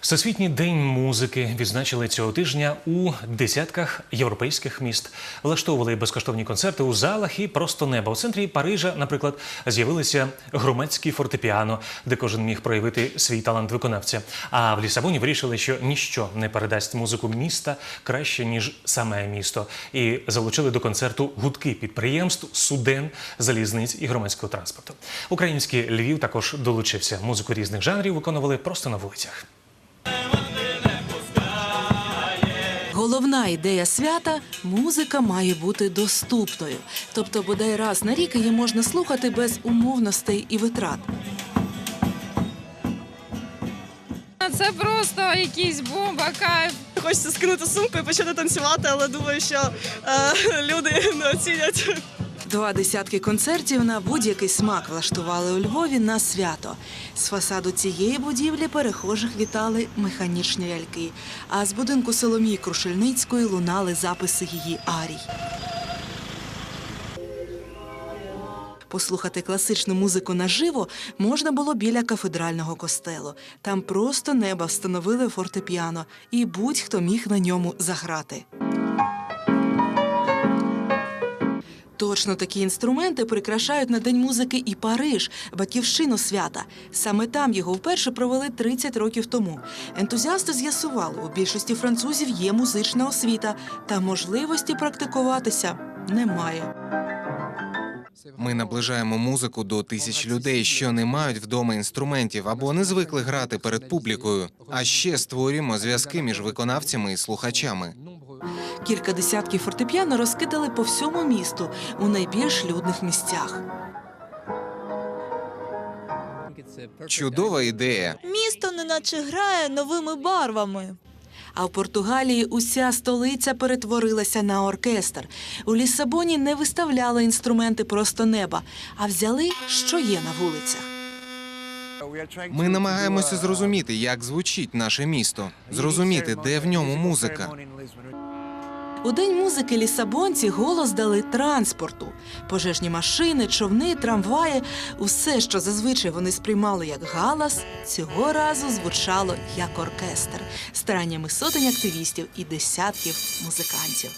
Всесвітній день музики відзначили цього тижня у десятках європейських міст. Влаштовували безкоштовні концерти у залах і просто неба. У центрі Парижа, наприклад, з'явилися громадські фортепіано, де кожен міг проявити свій талант виконавця. А в Лісабоні вирішили, що ніщо не передасть музику міста краще ніж саме місто, і залучили до концерту гудки підприємств, суден, залізниць і громадського транспорту. Український Львів також долучився. Музику різних жанрів виконували просто на вулицях. Головна ідея свята музика має бути доступною. Тобто, бодай раз на рік її можна слухати без умовностей і витрат. Це просто якийсь бомба, кайф. Хочеться скинути сумку і почати танцювати, але думаю, що е, люди не оцінять. Два десятки концертів на будь-який смак влаштували у Львові на свято. З фасаду цієї будівлі перехожих вітали механічні ляльки, а з будинку Соломії Крушельницької лунали записи її арій. Послухати класичну музику наживо можна було біля кафедрального костелу. Там просто неба встановили фортепіано, і будь-хто міг на ньому заграти. Точно такі інструменти прикрашають на День музики і Париж, батьківщину свята. Саме там його вперше провели 30 років тому. Ентузіасти з'ясували, у більшості французів є музична освіта, та можливості практикуватися немає. Ми наближаємо музику до тисяч людей, що не мають вдома інструментів або не звикли грати перед публікою. А ще створюємо зв'язки між виконавцями і слухачами. Кілька десятків фортепіано розкидали по всьому місту у найбільш людних місцях. Чудова ідея. Місто неначе грає новими барвами. А в Португалії уся столиця перетворилася на оркестр. У Лісабоні не виставляли інструменти просто неба, а взяли, що є на вулицях. Ми намагаємося зрозуміти, як звучить наше місто, зрозуміти, де в ньому музика. У день музики лісабонці голос дали транспорту. Пожежні машини, човни, трамваї усе, що зазвичай вони сприймали як галас, цього разу звучало як оркестр стараннями сотень активістів і десятків музикантів.